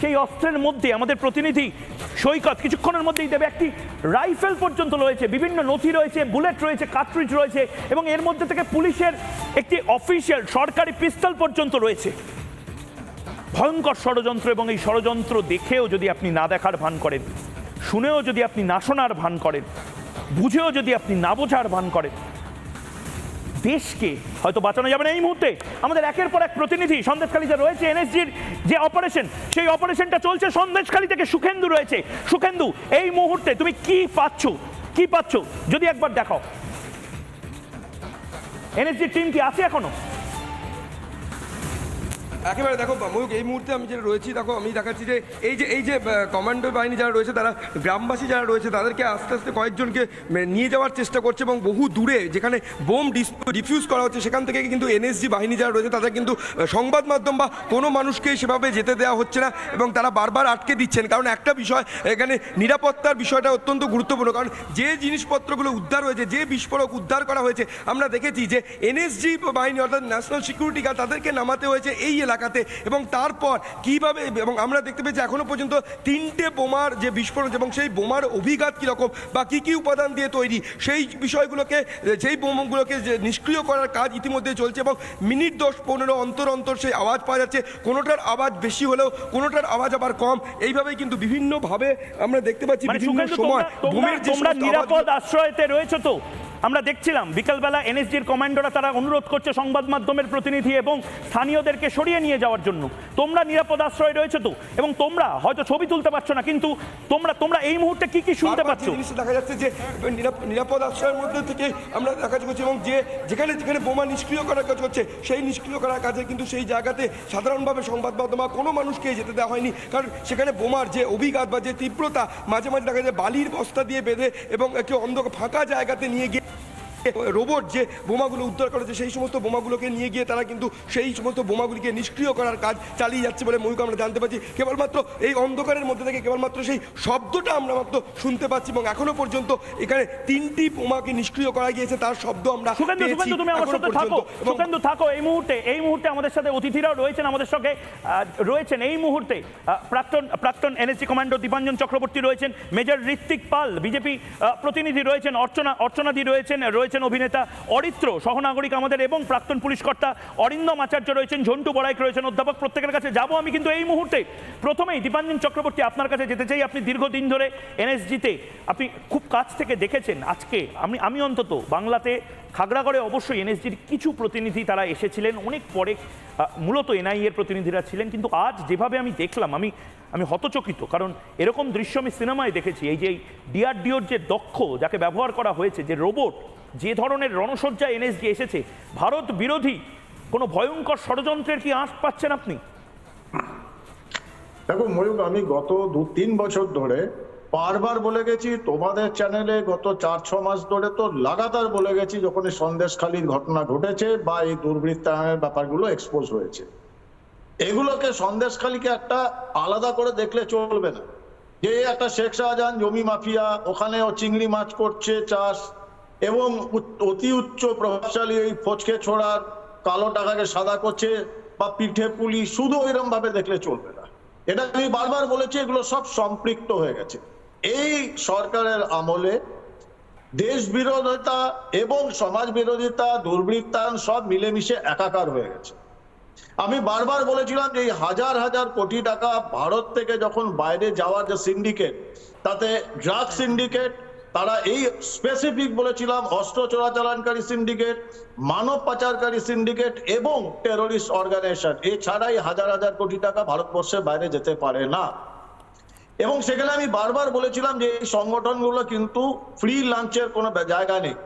সেই অস্ত্রের মধ্যে আমাদের প্রতিনিধি সৈকত কিছুক্ষণের মধ্যেই দেবে একটি রাইফেল পর্যন্ত রয়েছে, বিভিন্ন নথি রয়েছে, বুলেট রয়েছে, কার্ট্রিজ রয়েছে এবং এর মধ্যে থেকে পুলিশের একটি অফিসিয়াল সরকারি পিস্তল পর্যন্ত রয়েছে। ভয়ঙ্কর ষড়যন্ত্র এবং এই ষড়যন্ত্র দেখেও যদি আপনি না দেখার ভান করেন, শুনেও যদি আপনি না শোনার ভান করেন, বুঝেও যদি আপনি না বোঝার ভান করেন দেশকে হয়তো বাঁচানো যাবে না এই মুহূর্তে। আমাদের একের পর এক প্রতিনিধি সন্দেশখালীতে রয়েছে, এনএসজির যে অপারেশন সেই অপারেশনটা চলছে। সন্দেশখালী থেকে সুখেন্দু রয়েছে। সুখেন্দু, এই মুহূর্তে তুমি কি পাচ্ছ? কি পাচ্ছ? যদি একবার দেখো এনএসজির টিম কি আছে এখনও? একেবারে দেখো ময়ূক এই মুহূর্তে আমি যেটা রয়েছি, দেখো, আমি দেখাচ্ছি যে এই যে এই যে কমান্ডো বাহিনী যারা রয়েছে, তারা গ্রামবাসী যারা রয়েছে, তাদেরকে আস্তে আস্তে কয়েকজনকে নিয়ে যাওয়ার চেষ্টা করছে এবং বহু দূরে যেখানে বোম ডিফিউজ করা হচ্ছে, সেখান থেকে কিন্তু এনএসজি বাহিনী যারা রয়েছে, তাদের কিন্তু সংবাদ মাধ্যম বা কোনো মানুষকে সেভাবে যেতে দেওয়া হচ্ছে না এবং তারা বারবার আটকে দিচ্ছেন। কারণ একটা বিষয়, এখানে নিরাপত্তার বিষয়টা অত্যন্ত গুরুত্বপূর্ণ। কারণ যে জিনিসপত্রগুলো উদ্ধার হয়েছে, যে বিস্ফোরক উদ্ধার করা হয়েছে, আমরা দেখেছি যে এনএসজি বাহিনী, অর্থাৎ ন্যাশনাল সিকিউরিটি গার্ড, তাদেরকে নামাতে হয়েছে এই এলাকাতে এবং তারপর কীভাবে এবং আমরা দেখতে পেয়েছি এখনও পর্যন্ত তিনটে বোমার যে বিস্ফোরণ এবং সেই বোমার অভিঘাত কীরকম বা কী কী উপাদান দিয়ে তৈরি সেই বিষয়গুলোকে যেই বোমগুলোকে যে নিষ্ক্রিয় করার কাজ ইতিমধ্যে চলছে এবং মিনিট দশ পনেরো অন্তর অন্তর সেই আওয়াজ পাওয়া যাচ্ছে কোনোটার আওয়াজ বেশি হলেও কোনোটার আওয়াজ আবার কম এইভাবেই কিন্তু বিভিন্নভাবে আমরা দেখতে পাচ্ছি মানে বিভিন্ন সময় বোমের যে তোমরা নিরাপদ আশ্রয়তে রয়েছে তো? আমরা দেখছিলাম বিকালবেলা এনএসজির কমান্ডোরা তারা অনুরোধ করছে সংবাদ মাধ্যমের প্রতিনিধি এবং স্থানীয়দেরকে সরিয়ে নিয়ে যাওয়ার জন্য। তোমরা নিরাপদ আশ্রয় রয়েছে তো? এবং তোমরা হয়তো ছবি তুলতে পারছ না কিন্তু তোমরা তোমরা এই মুহূর্তে কি কি শুনতে পাচ্ছ? দেখা যাচ্ছে যে নিরাপ- নিরাপদ আশ্রয়ের মধ্যে থেকে আমরা দেখা যাচ্ছে এবং যে যেখানে যেখানে বোমা নিষ্ক্রিয় করার কাজ হচ্ছে সেই নিষ্ক্রিয় করার কাজে কিন্তু সেই জায়গাতে সাধারণভাবে সংবাদ মাধ্যম বা কোনো মানুষকে যেতে দেওয়া হয়নি। কারণ সেখানে বোমার যে অভিঘাত বা যে তীব্রতা মাঝে মাঝে দেখা যায় বালির বস্তা দিয়ে বেঁধে এবং একটি অন্ধকার ফাঁকা জায়গাতে নিয়ে গিয়ে রোবট যে বোমাগুলো উদ্ধার করেছে সেই সমস্ত বোমাগুলোকে নিয়ে গিয়ে তারা কিন্তু সেই সমস্ত বোমাগুলিকে নিষ্ক্রিয় করার কাজ চালিয়ে যাচ্ছে বলে ময়ূক আমরা জানতে পারছি কেবলমাত্র এই অন্ধকারের মধ্যে থেকে কেবলমাত্র সেই শব্দটা আমরা মাত্র শুনতে পাচ্ছি এবং এখনও পর্যন্ত এখানে তিনটি বোমাকে নিষ্ক্রিয় করা গিয়েছে তার শব্দ আমরা থাকো এই মুহূর্তে এই মুহূর্তে আমাদের সাথে অতিথিরাও রয়েছেন আমাদের সঙ্গে রয়েছেন এই মুহূর্তে প্রাক্তন প্রাক্তন এনএসসি কমান্ডো দীপাঞ্জন চক্রবর্তী রয়েছেন মেজর ঋত্বিক পাল বিজেপি প্রতিনিধি রয়েছেন অর্চনা অর্চনাদি রয়েছেন রয়েছেন অভিনেতা অরিত্র, সহনাগরিক আমাদের এবং প্রাক্তন পুলিশ কর্তা অরিন্দম আচার্য রয়েছেন, ঝন্টু বড়াইক রয়েছেন, অধ্যাপক প্রত্যেকের কাছে যাব আমি কিন্তু এই মুহূর্তে। প্রথমেই দীপাঞ্জন চক্রবর্তী আপনার কাছে যেতে চাই, আপনি দীর্ঘদিন ধরে এনএসজিতে, আপনি খুব কাছ থেকে দেখেছেন আজকে, আমি আমি অন্তত বাংলাতে, খাগড়াগড়ে অবশ্যই এনএসজির কিছু প্রতিনিধি তারা এসেছিলেন, অনেক পরে মূলত এনআইএ এর প্রতিনিধিরা ছিলেন, কিন্তু আজ যেভাবে আমি দেখলাম, আমি আমি হতচকিত, কারণ এরকম দৃশ্য আমি সিনেমায় দেখেছি, এই যে ডিআরডিওর যে দক্ষ, যাকে ব্যবহার করা হয়েছে, যে রোবট যে ধরনের রণসজ্জা এনএসজি এসেছে, ভারত বিরোধী কোনো ভয়ঙ্কর ষড়যন্ত্রের কি আঁচ পাচ্ছেন আপনি? দেখো ময়ূক আমি গত দু তিন বছর ধরে বারবার বলে গেছি, তোমাদের চ্যানেলে গত চার, ছ মাস ধরে তো লাগাতার বলে গেছি, যখন এই সন্দেশখালীর ঘটনা ঘটেছে বা এই দুর্বৃত্তায়নের ব্যাপারগুলো এক্সপোজ হয়েছে। এগুলোকে সন্দেশখালীকে একটা আলাদা করে দেখলে চলবে না। যে একটা শেখ শাহজাহান জমি মাফিয়া ওখানে ও চিংড়ি মাছ করছে, চাষ এবং অতি উচ্চ প্রভাবশালী এই ফচকে ছোড়ার কালো টাকাকে সাদা করছে বা পিঠে পুলি শুধু ওইরকম ভাবে দেখলে চলবে না। এটা আমি বারবার বলেছি, এগুলো সব সম্পৃক্ত হয়ে গেছে। এই সরকারের আমলে দেশ বিরোধিতা এবং সমাজ বিরোধিতা, দুর্বৃত্তায়ন সব মিলেমিশে একাকার হয়ে গেছে। আমি বারবার বলেছিলাম যে এই হাজার হাজার কোটি টাকা ভারত থেকে যখন বাইরে যাওয়ার যে সিন্ডিকেট তাতে ড্রাগ সিন্ডিকেট তারা এই স্পেসিফিক বলেছিলাম, অস্ত্র চোরাচালানকারী সিন্ডিকেট মানব পাচারকারী সিন্ডিকেট এবং টেরোরিস্ট অর্গানাইজেশন এছাড়াই হাজার হাজার কোটি টাকা ভারতবর্ষের বাইরে যেতে পারে না। এবং সেখানে আমি বারবার বলেছিলাম যে এই সংগঠনগুলো কিন্তু ফ্রি লাঞ্চের কোনো জায়গা নেই।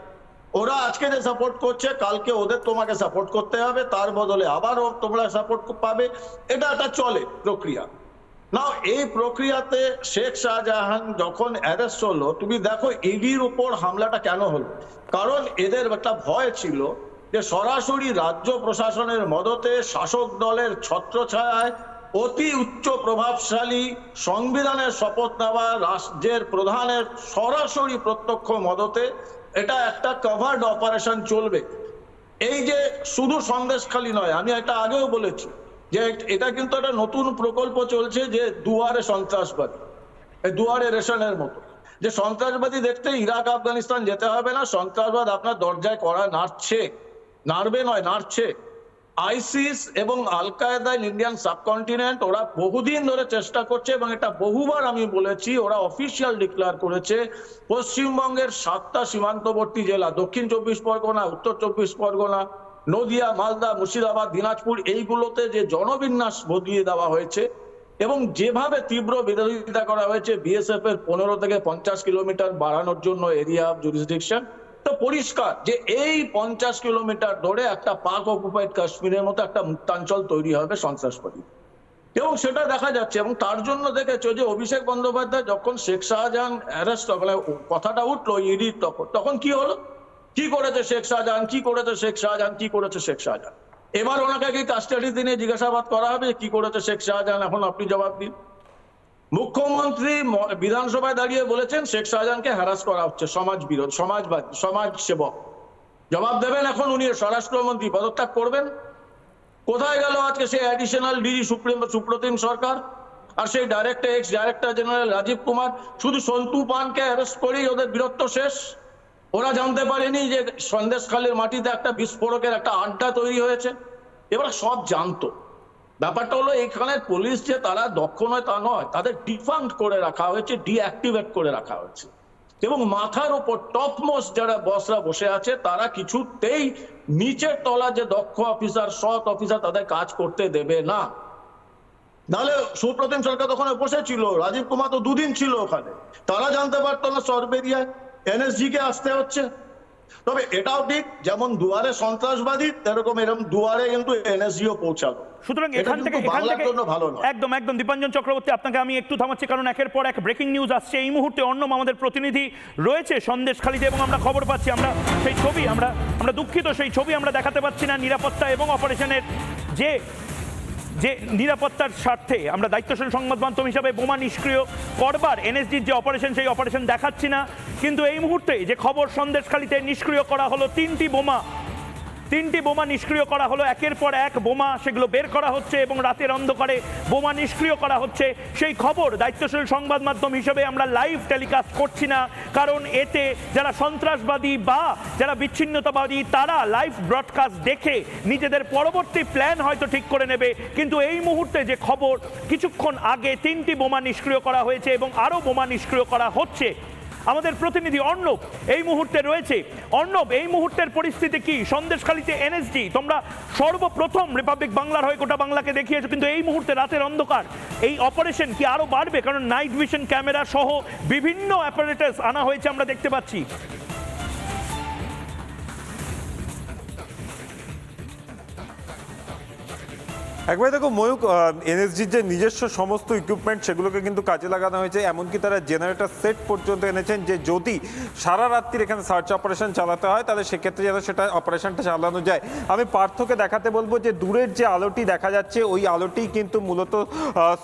ওরা আজকে যে সাপোর্ট করছে, কালকে ওদের তোমাকে সাপোর্ট করতে হবে, তার বদলে আবারও তোমরা সাপোর্ট পাবে। এটা একটা চলে প্রক্রিয়া। না এই প্রক্রিয়াতে শেখ শাহজাহান যখন অ্যারেস্ট হলো, তুমি দেখো ইডির উপর হামলাটা কেন হলো? কারণ এদের একটা ভয় ছিল যে সরাসরি রাজ্য প্রশাসনের মদতে শাসক দলের ছত্রছায়ায় অতি উচ্চ প্রভাবশালী সংবিধানের শপথ নেওয়া রাজ্যের প্রধানের সরাসরি প্রত্যক্ষ মদতে এটা একটা কভার্ড অপারেশন চলবে। এই যে শুধু সন্দেশখালী নয়, আমি এটা আগেও বলেছি যে এটা কিন্তু একটা নতুন প্রকল্প চলছে যে দুয়ারে সন্ত্রাসবাদী। দুয়ারে রেশনের মতো। যে সন্ত্রাসবাদী দেখতে ইরাক, আফগানিস্তান যেতে হবে না, সন্ত্রাসবাদ আপনার দরজায় করা নাড়ছে। নাড়বে নয়, নাড়ছে। আইসিস এবং আল কায়দা ইন্ডিয়ান সাবকন্টিনেন্ট, ওরা বহুদিন ধরে চেষ্টা করছে এবং এটা বহুবার আমি বলেছি, ওরা অফিসিয়াল ডিক্লেয়ার করেছে, পশ্চিমবঙ্গের সাতটা সীমান্তবর্তী জেলা, দক্ষিণ চব্বিশ পরগনা, উত্তর চব্বিশ পরগনা নদিয়া, মালদা, মুর্শিদাবাদ, দিনাজপুর এইগুলোতে যে জনবিন্যাস বদলিয়ে দেওয়া হয়েছে এবং যেভাবে তীব্র বিরোধিতা করা হয়েছে বিএসএফ এর পনেরো থেকে পঞ্চাশ কিলোমিটার বাড়ানোর জন্য এরিয়া অফ জুরিসডিকশন তো পরিষ্কার যে এই পঞ্চাশ কিলোমিটার ধরে একটা পাক অকুপাইড কাশ্মীরের মতো একটা মুক্তাঞ্চল তৈরি হবে সন্ত্রাসবাদী। এবং সেটা দেখা যাচ্ছে এবং তার জন্য দেখেছ যে অভিষেক বন্দ্যোপাধ্যায় যখন শেখ শাহজাহান অ্যারেস্ট কথাটা উঠল ইডি তখন তখন কি হলো? কি করেছে শেখ শাহজাহান? কি করেছে শেখ শাহজাহান? কি করেছে শেখ শাহজাহান? এবার ওনাকে কি কাস্টাডি দিনে জিজ্ঞাসাবাদ করা হবে কি করেছে শেখ শাহজাহান? এখন আপনি জবাব দিন। মুখ্যমন্ত্রী বিধানসভায় দাঁড়িয়ে বলেছেন শেখ শাহজাহানকে হ্যারাস করা হচ্ছে। সমাজ বিরোধ সমাজবাদ সমাজ সেবক। জবাব দেবেন এখন উনি স্বরাষ্ট্রমন্ত্রী। পদত্যাগ করবেন। কোথায় গেল আজকে সেই additional DG supreme, Supratim Sarkar? আর সেই director ex director general Rajeev Kumar? শুধু সন্তু পানকে অ্যারেস্ট করেই ওদের বীরত্ব শেষ? ওরা জানতে পারেনি যে সন্দেশখালীর মাটিতে একটা বিস্ফোরকের একটা আড্ডা তৈরি হয়েছে। এবার সব জানতো। ব্যাপারটা হলো এখানে পুলিশ যে তারা দক্ষ নয় তা নয়, তাদের ডিফান্ড করে রাখা হয়েছে, ডিঅ্যাক্টিভেট করে রাখা হয়েছে। এবং মাথার উপর টপমোস্ট যারা বসরা বসে আছে, তারা কিছুতেই নিচের তলা যে দক্ষ অফিসার, সৎ অফিসার তাদের কাজ করতে দেবে না। নাহলে সুপ্রতিম সরকার তখন বসেছিল, রাজীব কুমার তো দুদিন ছিল ওখানে। তারা জানতে পারতো না সরবেরিয়ায়। এনএসজি কে আসতে হচ্ছে। তবে এটাও ঠিক যেমন দুয়ারে সন্ত্রাসবাদী এরকম এরকম দুয়ারে কিন্তু এনএসজিও পৌঁছালো। সুতরাং এখান থেকে এখান থেকে ভালো একদম একদম দীপাঞ্জন চক্রবর্তী আপনাকে আমি একটু থামাচ্ছি কারণ একের পর এক ব্রেকিং নিউজ আসছে। এই মুহূর্তে অন্যম আমাদের প্রতিনিধি রয়েছে সন্দেশখালীতে এবং আমরা খবর পাচ্ছি আমরা সেই ছবি আমরা আমরা দুঃখিত সেই ছবি আমরা দেখাতে পাচ্ছি না নিরাপত্তা এবং অপারেশনের যে যে নিরাপত্তার স্বার্থে আমরা দায়িত্বশীল সংবাদ মাধ্যম হিসাবে বোমা নিষ্ক্রিয় করবার এনএসডির যে অপারেশন, সেই অপারেশন দেখাচ্ছি না। কিন্তু এই মুহূর্তে যে খবর সন্দেশখালিতে নিষ্ক্রিয় করা হলো, তিনটি বোমা তিনটি বোমা নিষ্ক্রিয় করা হলো। একের পর এক বোমা সেগুলো বের করা হচ্ছে এবং রাতের অন্ধকারে বোমা নিষ্ক্রিয় করা হচ্ছে। সেই খবর দায়িত্বশীল সংবাদ মাধ্যম হিসেবে আমরা লাইভ টেলিকাস্ট করছি না। কারণ এতে যারা সন্ত্রাসবাদী বা যারা বিচ্ছিন্নতাবাদী, তারা লাইভ ব্রডকাস্ট দেখে নিজেদের পরবর্তী প্ল্যান হয়তো ঠিক করে নেবে। কিন্তু এই মুহূর্তে যে খবর, কিছুক্ষণ আগে তিনটি বোমা নিষ্ক্রিয় করা হয়েছে এবং আরও বোমা নিষ্ক্রিয় করা হচ্ছে। আমাদের প্রতিনিধি অর্ণব এই মুহূর্তে রয়েছে। অর্ণব, এই মুহূর্তের পরিস্থিতি কি? সন্দেশখালীতে এনএসডি তোমরা সর্বপ্রথম রিপাবলিক বাংলার হয়ে গোটা বাংলাকে দেখিয়েছো, কিন্তু এই মুহূর্তে রাতের অন্ধকার। এই অপারেশন কি আরও বাড়বে? কারণ নাইট ভিশন ক্যামেরা সহ বিভিন্ন অ্যাপারেটাস আনা হয়েছে, আমরা দেখতে পাচ্ছি। একবার দেখো ময়ূক এনএসজির যে নিজস্ব সমস্ত ইকুইপমেন্ট সেগুলোকে কিন্তু কাজে লাগানো হয়েছে, এমনকি তারা জেনারেটর সেট পর্যন্ত এনেছেন যে যদি সারা রাত্রির এখানে সার্চ অপারেশন চালাতে হয়, তাহলে সেক্ষেত্রে যেন সেটা অপারেশনটা চালানো যায়। আমি পার্থকে দেখাতে বলব যে দূরের যে আলোটি দেখা যাচ্ছে, ওই আলোটি কিন্তু মূলত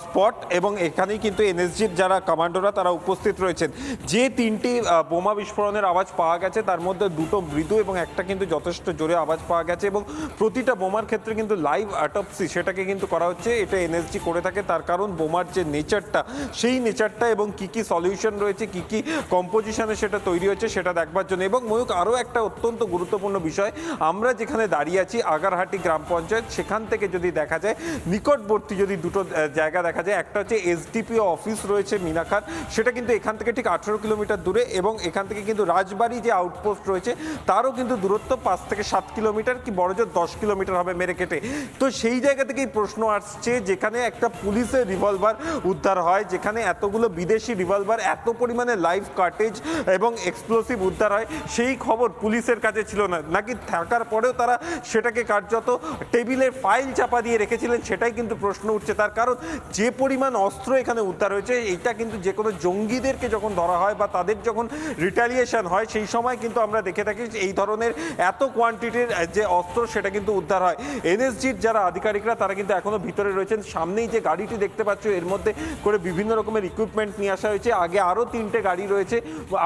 স্পট এবং এখানেই কিন্তু এনএসজির যারা কমান্ডোরা তারা উপস্থিত রয়েছেন। যে তিনটি বোমা বিস্ফোরণের আওয়াজ পাওয়া গেছে, তার মধ্যে দুটো মৃদু এবং একটা কিন্তু যথেষ্ট জোরে আওয়াজ পাওয়া গেছে এবং প্রতিটা বোমার ক্ষেত্রে কিন্তু লাইভ অ্যাটপসি সেটাকে কিন্তু করা হচ্ছে, এটা এনএসজি করে থাকে, তার কারণ বোমার যে নেচারটা সেই নেচারটা এবং কি কি সলিউশন রয়েছে, কি কি কম্পোজিশনে সেটা তৈরি হচ্ছে, সেটা দেখবার জন্য। এবং ময়ূক আরও একটা অত্যন্ত গুরুত্বপূর্ণ বিষয়, আমরা যেখানে দাঁড়িয়ে আছি, আগারহাটি গ্রাম পঞ্চায়েত, সেখান থেকে যদি দেখা যায়, নিকটবর্তী যদি দুটো জায়গা দেখা যায়, একটা হচ্ছে এসডিপিও অফিস রয়েছে মিনাখার, সেটা কিন্তু এখান থেকে ঠিক আঠেরো কিলোমিটার দূরে এবং এখান থেকে কিন্তু রাজবাড়ি যে আউটপোস্ট রয়েছে, তারও কিন্তু দূরত্ব পাঁচ থেকে সাত কিলোমিটার, কি বড় জোর দশ কিলোমিটার হবে মেরে কেটে। তো সেই জায়গা থেকেই প্রশ্ন আসছে যেখানে একটা পুলিশের রিভলভার উদ্ধার হয়, যেখানে এতগুলো বিদেশি রিভলভার এত পরিমাণে লাইভ কার্টেজ এবং এক্সপ্লোসিভ উদ্ধার হয়, সেই খবর পুলিশের কাছে ছিল না। নাকি থাকার পরেও তারা সেটাকে কার্যত টেবিলের ফাইল চাপা দিয়ে রেখেছিলেন, সেটাই কিন্তু প্রশ্ন উঠছে। তার কারণ যে পরিমাণ অস্ত্র এখানে উদ্ধার হয়েছে, এইটা কিন্তু যে কোনো জঙ্গিদেরকে যখন ধরা হয় বা তাদের যখন রিটালিয়েশন হয়, সেই সময় কিন্তু আমরা দেখে থাকি এই ধরনের এত কোয়ান্টিটির যে অস্ত্র, সেটা কিন্তু উদ্ধার হয়। এনএসজির যারা আধিকারিকরা, তারা তারা কিন্তু এখনও ভিতরে রয়েছেন। সামনেই যে গাড়িটি দেখতে পাচ্ছ, এর মধ্যে করে বিভিন্ন রকমের ইকুইপমেন্ট নিয়ে আসা হয়েছে। আগে আরও তিনটে গাড়ি রয়েছে।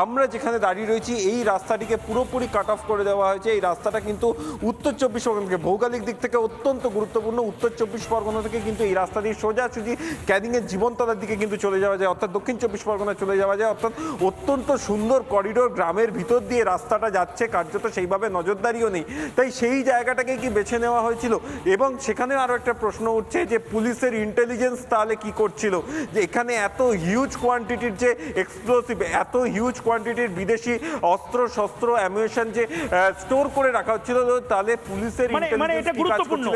আমরা যেখানে দাঁড়িয়ে রয়েছি, এই রাস্তাটিকে পুরোপুরি কাট অফ করে দেওয়া হয়েছে। এই রাস্তাটা কিন্তু উত্তর চব্বিশ পরগনা থেকে ভৌগোলিক দিক থেকে অত্যন্ত গুরুত্বপূর্ণ। উত্তর চব্বিশ পরগনা থেকে কিন্তু এই রাস্তা দিয়ে সোজাসুজি ক্যানিংয়ের জীবনতলার দিকে কিন্তু চলে যাওয়া যায়। অর্থাৎ দক্ষিণ চব্বিশ পরগনা চলে যাওয়া যায়। অর্থাৎ অত্যন্ত সুন্দর করিডোর গ্রামের ভিতর দিয়ে রাস্তাটা যাচ্ছে। কার্যত সেইভাবে নজরদারিও নেই। তাই সেই জায়গাটাকে কি বেছে নেওয়া হয়েছিল? এবং সেখানে আরও একটা প্রশ্ন উঠছে যে পুলিশের ইন্টেলিজেন্স তাহলে কি করছিল? যে এখানে এত হিউজ কোয়ান্টিটির যে এক্সপ্লোসিভ এত হিউজ কোয়ান্টিটির বিদেশি অস্ত্র শস্ত্র অ্যামিউশন যে স্টোর করে রাখা হচ্ছিল তাহলে পুলিশের ইন্টেলিজেন্স মানে intelligence কি কাজ করছিল,